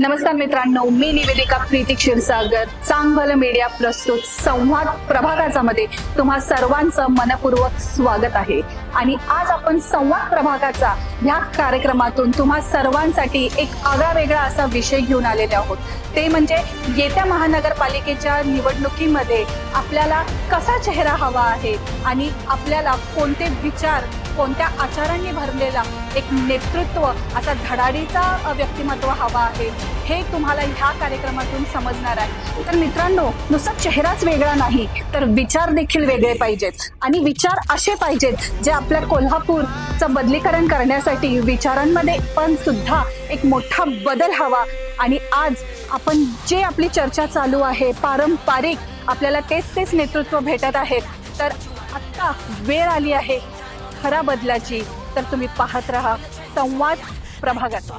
नमस्कार मित्रांनो मी निवेदिका प्रीती क्षीरसागर. चांगभल मीडिया प्रस्तुत संवाद प्रभागाचा मध्ये तुम्हा सर्वांचं मनपूर्वक स्वागत आहे. आणि आज आपण संवाद प्रभागाचा ह्या कार्यक्रमातून तुम्हा सर्वांसाठी एक आगळा वेगळा असा विषय घेऊन आलेले आहोत. ते म्हणजे येत्या महानगरपालिकेच्या निवडणुकीमध्ये आपल्याला कसा चेहरा हवा आहे आणि आपल्याला कोणते विचार कोणत्या आचारांनी भरलेला एक नेतृत्व असा धडाडीचा व्यक्तिमत्व हवा आहे हे तुम्हाला ह्या कार्यक्रमातून समजणार आहे. तर मित्रांनो नुसता चेहराच वेगळा नाही तर विचार देखील वेगळे पाहिजेत. आणि विचार असे पाहिजेत जे आपल्या कोल्हापूरचं बदलीकरण करण्यासाठी विचारांमध्ये पण सुद्धा एक मोठा बदल हवा. आणि आज आपण जे आपली चर्चा चालू आहे पारंपरिक आपल्याला तेच तेच नेतृत्व भेटत आहेत तर आत्ता वेळ आली आहे खरा बदलाची तर तुम्ही पाहत रहा संवाद प्रभागाचा.